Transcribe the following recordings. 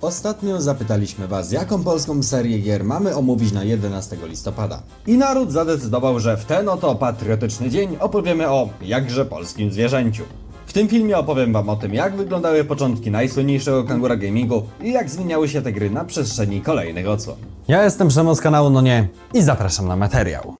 Ostatnio zapytaliśmy Was, jaką polską serię gier mamy omówić na 11 listopada. I naród zadecydował, że w ten oto patriotyczny dzień opowiemy o jakże polskim zwierzęciu. W tym filmie opowiem Wam o tym, jak wyglądały początki najsłynniejszego kangura gamingu i jak zmieniały się te gry na przestrzeni kolejnych odsłon. Ja jestem Przemo z kanału No Nie i zapraszam na materiał.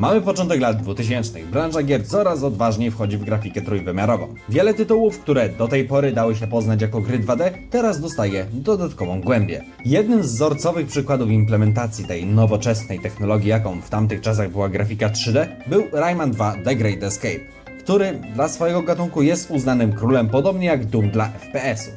Mamy początek lat 2000. Branża gier coraz odważniej wchodzi w grafikę trójwymiarową. Wiele tytułów, które do tej pory dały się poznać jako gry 2D, teraz dostaje dodatkową głębię. Jednym z wzorcowych przykładów implementacji tej nowoczesnej technologii, jaką w tamtych czasach była grafika 3D, był Rayman 2 The Great Escape, który dla swojego gatunku jest uznanym królem podobnie jak Doom dla FPS-ów.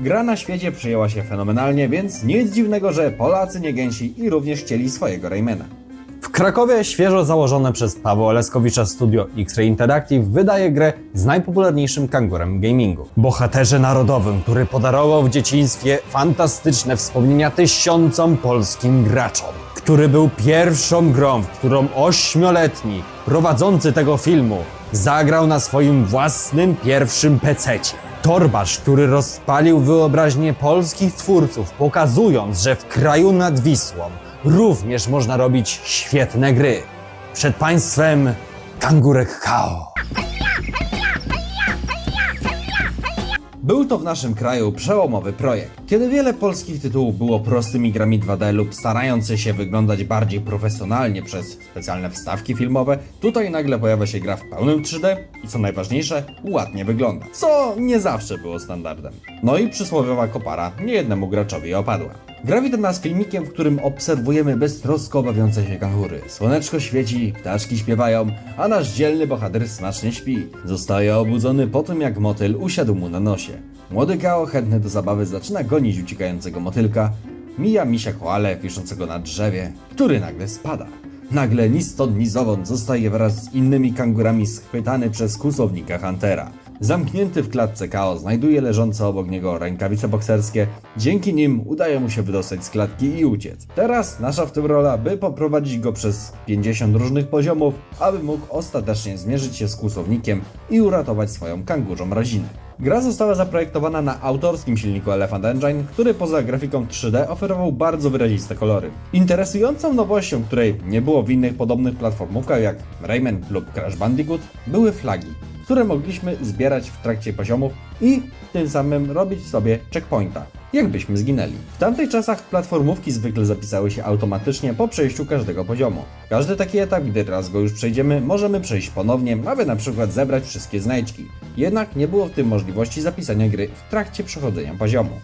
Gra na świecie przyjęła się fenomenalnie, więc nic dziwnego, że Polacy nie gęsi i również chcieli swojego Raymana. W Krakowie świeżo założone przez Pawła Leskowicza studio X-Ray Interactive wydaje grę z najpopularniejszym kangurem gamingu. Bohaterze narodowym, który podarował w dzieciństwie fantastyczne wspomnienia tysiącom polskim graczom. Który był pierwszą grą, w którą ośmioletni prowadzący tego filmu zagrał na swoim własnym pierwszym pececie. Torbarz, który rozpalił wyobraźnię polskich twórców, pokazując, że w kraju nad Wisłą również można robić świetne gry. Przed Państwem Kangurek Hao. Był to w naszym kraju przełomowy projekt. Kiedy wiele polskich tytułów było prostymi grami 2D lub starające się wyglądać bardziej profesjonalnie przez specjalne wstawki filmowe, tutaj nagle pojawia się gra w pełnym 3D i co najważniejsze, ładnie wygląda. Co nie zawsze było standardem. No i przysłowiowa kopara niejednemu graczowi opadła. Gra wita nas filmikiem, w którym obserwujemy beztrosko bawiące się kangury. Słoneczko świeci, ptaszki śpiewają, a nasz dzielny bohater smacznie śpi. Zostaje obudzony po tym, jak motyl usiadł mu na nosie. Młody Kao, chętny do zabawy, zaczyna gonić uciekającego motylka. Mija misia koale wiszącego na drzewie, który nagle spada. Nagle ni stąd, ni zowąd zostaje wraz z innymi kangurami schwytany przez kłusownika Huntera. Zamknięty w klatce Kao znajduje leżące obok niego rękawice bokserskie. Dzięki nim udaje mu się wydostać z klatki i uciec. Teraz nasza w tym rola, by poprowadzić go przez 50 różnych poziomów, aby mógł ostatecznie zmierzyć się z kłusownikiem i uratować swoją kangurzą rodzinę. Gra została zaprojektowana na autorskim silniku Elephant Engine, który poza grafiką 3D oferował bardzo wyraziste kolory. Interesującą nowością, której nie było w innych podobnych platformówkach jak Rayman lub Crash Bandicoot, były flagi które mogliśmy zbierać w trakcie poziomów i tym samym robić sobie checkpointa, jakbyśmy zginęli. W tamtych czasach platformówki zwykle zapisały się automatycznie po przejściu każdego poziomu. Każdy taki etap, gdy raz go już przejdziemy, możemy przejść ponownie, aby na przykład zebrać wszystkie znajdźki. Jednak nie było w tym możliwości zapisania gry w trakcie przechodzenia poziomu.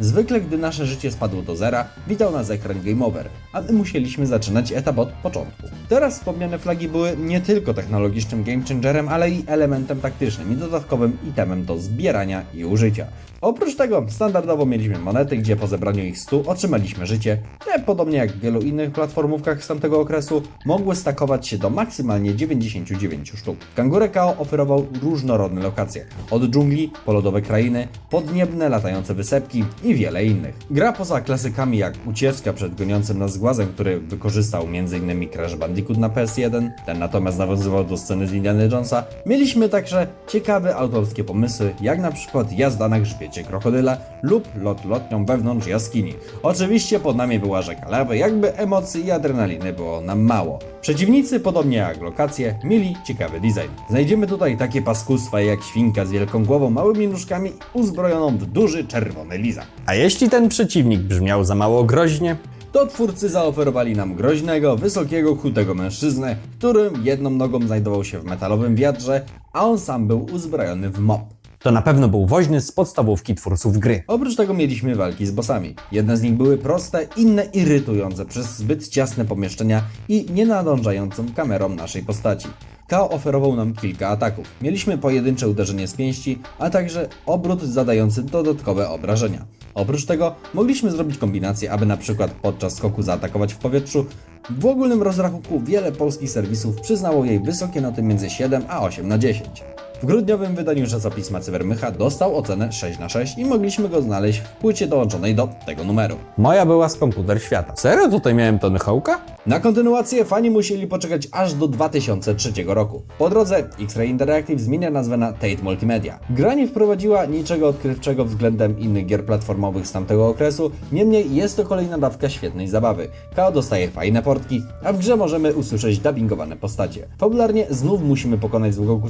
Zwykle, gdy nasze życie spadło do zera, witał nas ekran Game Over, a my musieliśmy zaczynać etap od początku. Teraz wspomniane flagi były nie tylko technologicznym game changerem, ale i elementem taktycznym i dodatkowym itemem do zbierania i użycia. Oprócz tego standardowo mieliśmy monety, gdzie po zebraniu ich 100 otrzymaliśmy życie, te podobnie jak w wielu innych platformówkach z tamtego okresu, mogły stakować się do maksymalnie 99 sztuk. Kangurę Kao oferował różnorodne lokacje, od dżungli, po lodowe krainy, podniebne latające wysepki i wiele innych. Gra poza klasykami jak ucieczka przed goniącym nas głazem, który wykorzystał m.in. Crash Bandicoot na PS1, ten natomiast nawiązywał do sceny z Indiana Jonesa, mieliśmy także ciekawe autorskie pomysły, jak na przykład jazda na grzbiecie krokodyla lub lot lotnią wewnątrz jaskini. Oczywiście pod nami była rzeka lawy, jakby emocji i adrenaliny było nam mało. Przeciwnicy, podobnie jak lokacje, mieli ciekawy design. Znajdziemy tutaj takie paskustwa jak świnka z wielką głową, małymi nóżkami uzbrojoną w duży czerwony lizak. A jeśli ten przeciwnik brzmiał za mało groźnie, to twórcy zaoferowali nam groźnego, wysokiego, chudego mężczyznę, którym jedną nogą znajdował się w metalowym wiadrze, a on sam był uzbrojony w mop. To na pewno był woźny z podstawówki twórców gry. Oprócz tego mieliśmy walki z bossami. Jedne z nich były proste, inne irytujące przez zbyt ciasne pomieszczenia i nie nadążającą kamerą naszej postaci. Kao oferował nam kilka ataków. Mieliśmy pojedyncze uderzenie z pięści, a także obrót zadający dodatkowe obrażenia. Oprócz tego mogliśmy zrobić kombinację, aby na przykład podczas skoku zaatakować w powietrzu. W ogólnym rozrachunku wiele polskich serwisów przyznało jej wysokie noty między 7 a 8 na 10. W grudniowym wydaniu czasopisma Cybermycha dostał ocenę 6 na 6 i mogliśmy go znaleźć w płycie dołączonej do tego numeru. Moja była z komputer świata. Serio tutaj miałem Tony Hawk'a? Na kontynuację fani musieli poczekać aż do 2003 roku. Po drodze X-Ray Interactive zmienia nazwę na Tate Multimedia. Gra nie wprowadziła niczego odkrywczego względem innych gier platformowych z tamtego okresu, niemniej jest to kolejna dawka świetnej zabawy. KO dostaje fajne portki, a w grze możemy usłyszeć dubbingowane postacie. Fabularnie znów musimy pokonać złego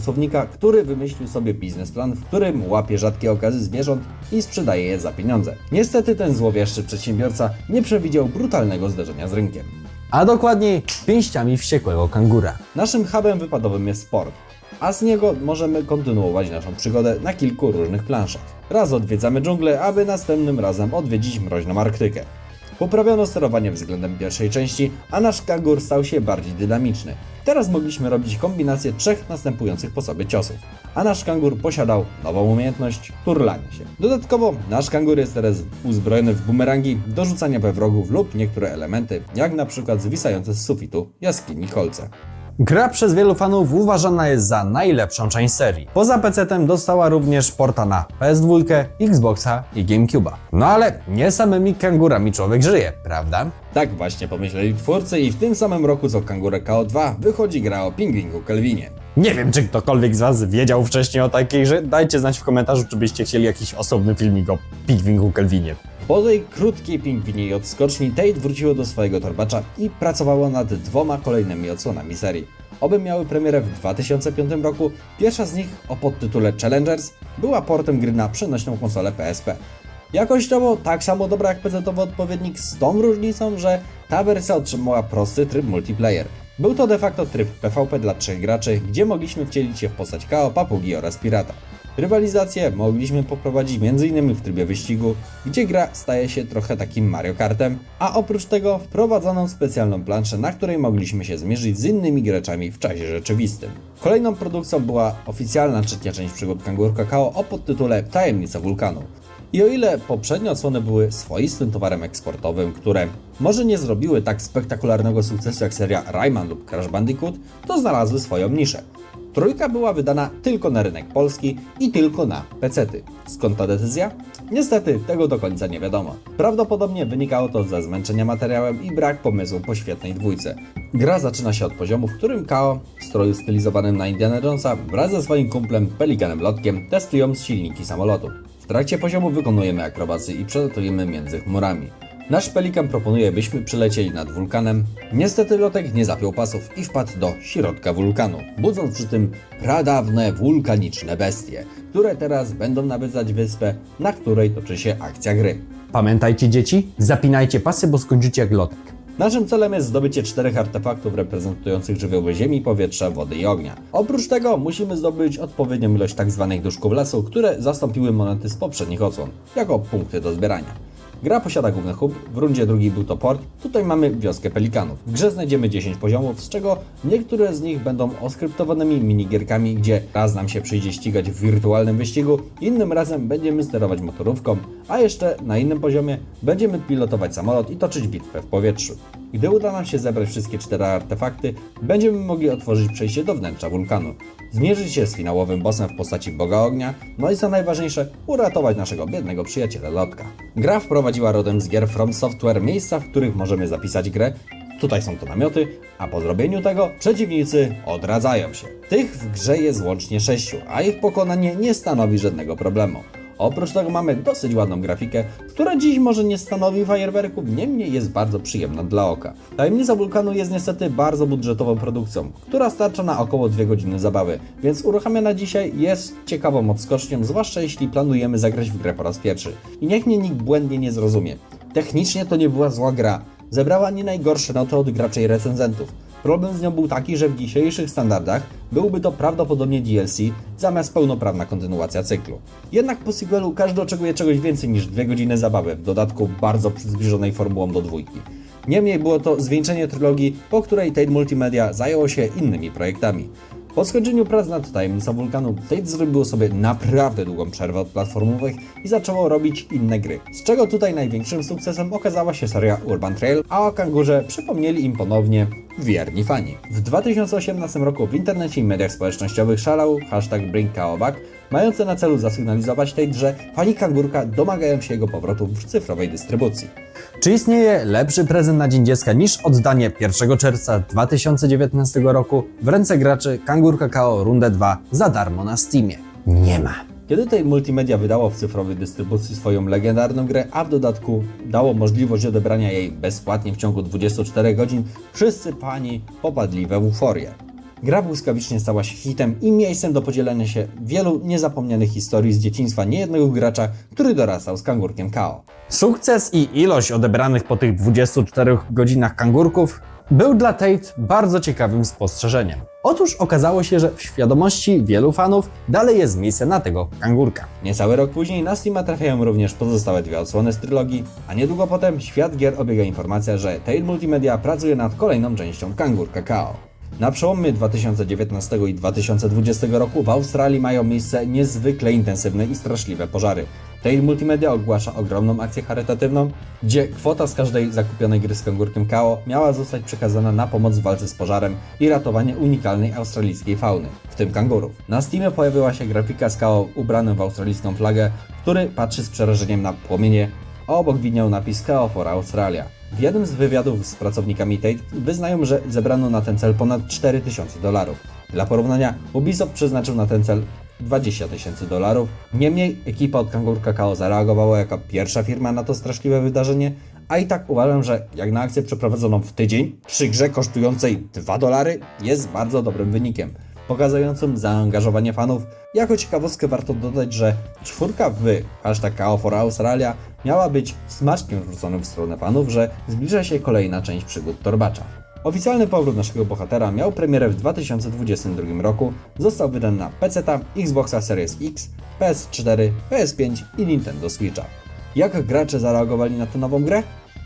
który wymyślił sobie biznesplan, w którym łapie rzadkie okazy zwierząt i sprzedaje je za pieniądze. Niestety ten złowieszczy przedsiębiorca nie przewidział brutalnego zderzenia z rynkiem. A dokładniej pięściami wściekłego kangura. Naszym hubem wypadowym jest sport, a z niego możemy kontynuować naszą przygodę na kilku różnych planszach. Raz odwiedzamy dżunglę, aby następnym razem odwiedzić mroźną Arktykę. Poprawiono sterowanie względem pierwszej części, a nasz kangur stał się bardziej dynamiczny. Teraz mogliśmy robić kombinację trzech następujących po sobie ciosów, a nasz kangur posiadał nową umiejętność turlania się. Dodatkowo nasz kangur jest teraz uzbrojony w bumerangi do rzucania we wrogów lub niektóre elementy, jak na przykład zwisające z sufitu jaskini kolce. Gra przez wielu fanów uważana jest za najlepszą część serii. Poza PC-tem dostała również porta na PS2, Xboxa i GameCube'a. No ale nie samymi kangurami człowiek żyje, prawda? Tak właśnie pomyśleli twórcy i w tym samym roku co Kangurę KO2 wychodzi gra o pingwinku Kelvinie. Nie wiem, czy ktokolwiek z Was wiedział wcześniej o takiej grze. Dajcie znać w komentarzu, czy byście chcieli jakiś osobny filmik o Pigwinku Kelvinie. Po tej krótkiej pingwiniej odskoczni Tate wróciło do swojego torbacza i pracowało nad dwoma kolejnymi odsłonami serii. Oby miały premierę w 2005 roku. Pierwsza z nich o podtytule Challengers była portem gry na przenośną konsolę PSP. Jakościowo tak samo dobra jak PC-owy odpowiednik z tą różnicą, że ta wersja otrzymała prosty tryb multiplayer. Był to de facto tryb PvP dla trzech graczy, gdzie mogliśmy wcielić się w postać KO, papugi oraz pirata. Rywalizację mogliśmy poprowadzić m.in. w trybie wyścigu, gdzie gra staje się trochę takim Mario Kartem, a oprócz tego wprowadzono specjalną planszę, na której mogliśmy się zmierzyć z innymi graczami w czasie rzeczywistym. Kolejną produkcją była oficjalna trzecia część przygód Kangur Kakao o podtytule Tajemnica Wulkanu. I o ile poprzednie odsłony były swoistym towarem eksportowym, które może nie zrobiły tak spektakularnego sukcesu jak seria Rayman lub Crash Bandicoot, to znalazły swoją niszę. Trójka była wydana tylko na rynek polski i tylko na pecety. Skąd ta decyzja? Niestety, tego do końca nie wiadomo. Prawdopodobnie wynikało to ze zmęczenia materiałem i brak pomysłu po świetnej dwójce. Gra zaczyna się od poziomu, w którym Kao, w stroju stylizowanym na Indiana Jonesa, wraz ze swoim kumplem Pelikanem Lotkiem testują silniki samolotu. W trakcie poziomu wykonujemy akrobacje i przelatujemy między chmurami. Nasz pelikan proponuje, byśmy przelecieli nad wulkanem. Niestety lotek nie zapiął pasów i wpadł do środka wulkanu, budząc przy tym pradawne wulkaniczne bestie, które teraz będą nawiedzać wyspę, na której toczy się akcja gry. Pamiętajcie dzieci, zapinajcie pasy, bo skończycie jak lotek. Naszym celem jest zdobycie czterech artefaktów reprezentujących żywioły ziemi, powietrza, wody i ognia. Oprócz tego musimy zdobyć odpowiednią ilość tzw. duszków lasu, które zastąpiły monety z poprzednich odsłon, jako punkty do zbierania. Gra posiada główny hub, w rundzie drugiej był to port, tutaj mamy wioskę pelikanów. W grze znajdziemy 10 poziomów, z czego niektóre z nich będą oskryptowanymi minigierkami, gdzie raz nam się przyjdzie ścigać w wirtualnym wyścigu, innym razem będziemy sterować motorówką, a jeszcze na innym poziomie będziemy pilotować samolot i toczyć bitwę w powietrzu. Gdy uda nam się zebrać wszystkie cztery artefakty, będziemy mogli otworzyć przejście do wnętrza wulkanu, zmierzyć się z finałowym bossem w postaci Boga Ognia, no i co najważniejsze, uratować naszego biednego przyjaciela Lotka. Gra wprowadziła rodem z gier From Software miejsca, w których możemy zapisać grę, Tutaj są to namioty, a po zrobieniu tego przeciwnicy odradzają się. Tych w grze jest łącznie sześciu, a ich pokonanie nie stanowi żadnego problemu. Oprócz tego mamy dosyć ładną grafikę, która dziś może nie stanowi fajerwerków, niemniej jest bardzo przyjemna dla oka. Tajemnica Wulkanu jest niestety bardzo budżetową produkcją, która starcza na około 2 godziny zabawy, więc uruchamiana dzisiaj jest ciekawą odskocznią, zwłaszcza jeśli planujemy zagrać w grę po raz pierwszy. I niech mnie nikt błędnie nie zrozumie. Technicznie to nie była zła gra, zebrała nie najgorsze noty od graczy i recenzentów. Problem z nią był taki, że w dzisiejszych standardach byłby to prawdopodobnie DLC zamiast pełnoprawna kontynuacja cyklu. Jednak po sequelu każdy oczekuje czegoś więcej niż dwie godziny zabawy, w dodatku bardzo zbliżonej formułą do dwójki. Niemniej było to zwieńczenie trylogii, po której Tate Multimedia zajęło się innymi projektami. Po skończeniu prac nad Tajemnicą Wulkanu, Tate zrobiło sobie naprawdę długą przerwę od platformowych i zaczęło robić inne gry. Z czego tutaj największym sukcesem okazała się seria Urban Trail, a o kangurze przypomnieli im ponownie wierni fani. W 2018 roku w internecie i mediach społecznościowych szalał hashtag BringKaoBack, mające na celu zasygnalizować tej, że fani Kangurka domagają się jego powrotu w cyfrowej dystrybucji. Czy istnieje lepszy prezent na Dzień Dziecka niż oddanie 1 czerwca 2019 roku w ręce graczy Kangur Kakao Rundę 2 za darmo na Steamie? Nie ma. Kiedy tej multimedia wydało w cyfrowej dystrybucji swoją legendarną grę, a w dodatku dało możliwość odebrania jej bezpłatnie w ciągu 24 godzin, wszyscy pani popadli we euforię. Gra błyskawicznie stała się hitem i miejscem do podzielenia się wielu niezapomnianych historii z dzieciństwa niejednego gracza, który dorastał z kangurkiem KO. Sukces i ilość odebranych po tych 24 godzinach kangurków był dla Tate bardzo ciekawym spostrzeżeniem. Otóż okazało się, że w świadomości wielu fanów dalej jest miejsce na tego kangurka. Niecały rok później na Steama trafiają również pozostałe dwie odsłony z trylogii, a niedługo potem świat gier obiega informacja, że Tail Multimedia pracuje nad kolejną częścią Kangur Kakao. Na przełomie 2019 i 2020 roku w Australii mają miejsce niezwykle intensywne i straszliwe pożary. Tail Multimedia ogłasza ogromną akcję charytatywną, gdzie kwota z każdej zakupionej gry z kangurkiem KO miała zostać przekazana na pomoc w walce z pożarem i ratowanie unikalnej australijskiej fauny, w tym kangurów. Na Steamie pojawiła się grafika z KO ubranym w australijską flagę, który patrzy z przerażeniem na płomienie, a obok widniał napis KO for Australia. W jednym z wywiadów z pracownikami Tate wyznają, że zebrano na ten cel ponad 4000 dolarów. Dla porównania, Ubisoft przeznaczył na ten cel 20 tysięcy dolarów. Niemniej ekipa od Kangur Kakao zareagowała jako pierwsza firma na to straszliwe wydarzenie, a i tak uważam, że jak na akcję przeprowadzoną w tydzień, przy grze kosztującej 2 dolary, jest bardzo dobrym wynikiem pokazującym zaangażowanie fanów. Jako ciekawostkę warto dodać, że czwórka w hashtag KO for Australia miała być smaczkiem rzuconym w stronę fanów, że zbliża się kolejna część przygód Torbacza. Oficjalny powrót naszego bohatera miał premierę w 2022 roku, został wydany na PC, Xboxa Series X, PS4, PS5 i Nintendo Switcha. Jak gracze zareagowali na tę nową grę?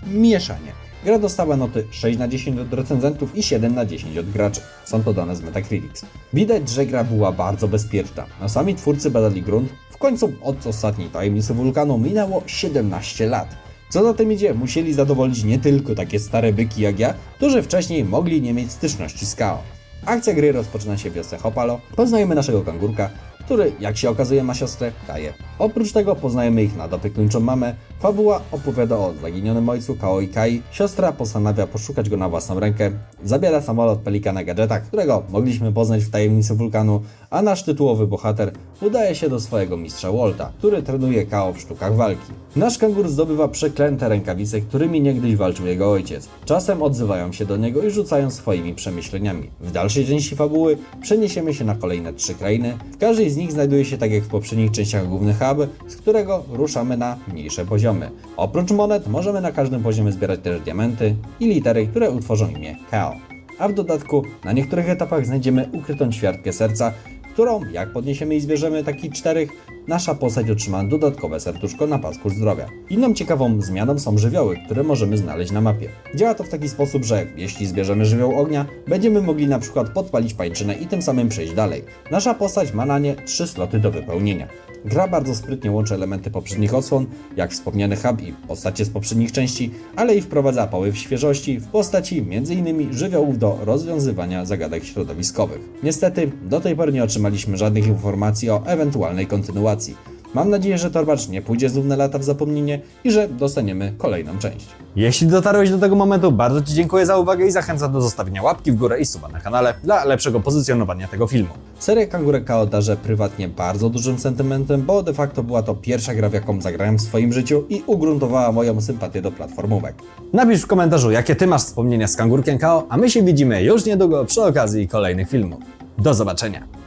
Mieszanie. Gra dostała noty 6 na 10 od recenzentów i 7 na 10 od graczy. Są to dane z Metacritics. Widać, że gra była bardzo bezpieczna, a sami twórcy badali grunt. W końcu od ostatniej tajemnicy wulkanu minęło 17 lat. Co za tym idzie, musieli zadowolić nie tylko takie stare byki jak ja, którzy wcześniej mogli nie mieć styczności z KO. Akcja gry rozpoczyna się w wiosce Hopalo. Poznajemy naszego kangurka, który, jak się okazuje, ma siostrę Kaję. Oprócz tego poznajemy ich nadopiekuńczą mamę. Fabuła opowiada o zaginionym ojcu i Kai. Siostra postanawia poszukać go na własną rękę. Zabiera samolot Pelikana Gadżeta, którego mogliśmy poznać w tajemnicy wulkanu, a nasz tytułowy bohater udaje się do swojego mistrza Walta, który trenuje Kao w sztukach walki. Nasz kangur zdobywa przeklęte rękawice, którymi niegdyś walczył jego ojciec. Czasem odzywają się do niego i rzucają swoimi przemyśleniami. W dalszej części fabuły przeniesiemy się na kolejne trzy krainy. W każdej z nich znajduje się, tak jak w poprzednich częściach, główny hub, z którego ruszamy na mniejsze poziomy. Oprócz monet możemy na każdym poziomie zbierać też diamenty i litery, które utworzą imię Kao. A w dodatku na niektórych etapach znajdziemy ukrytą ćwiartkę serca, którą jak podniesiemy i zbierzemy taki czterech, nasza postać otrzyma dodatkowe serduszko na pasku zdrowia. Inną ciekawą zmianą są żywioły, które możemy znaleźć na mapie. Działa to w taki sposób, że jeśli zbierzemy żywioł ognia, będziemy mogli na przykład podpalić pańczynę i tym samym przejść dalej. Nasza postać ma na nie trzy sloty do wypełnienia. Gra bardzo sprytnie łączy elementy poprzednich odsłon, jak wspomniany hub i postacie z poprzednich części, ale i wprowadza poływ świeżości w postaci m.in. żywiołów do rozwiązywania zagadek środowiskowych. Niestety, do tej pory nie otrzymaliśmy żadnych informacji o ewentualnej kontynuacji. Mam nadzieję, że Torbacz nie pójdzie znów na lata w zapomnienie i że dostaniemy kolejną część. Jeśli dotarłeś do tego momentu, bardzo Ci dziękuję za uwagę i zachęcam do zostawienia łapki w górę i suba na kanale dla lepszego pozycjonowania tego filmu. Serię Kangurek KO darzę prywatnie bardzo dużym sentymentem, bo de facto była to pierwsza gra, w jaką zagrałem w swoim życiu i ugruntowała moją sympatię do platformówek. Napisz w komentarzu, jakie Ty masz wspomnienia z Kangurkiem KO, a my się widzimy już niedługo przy okazji kolejnych filmów. Do zobaczenia!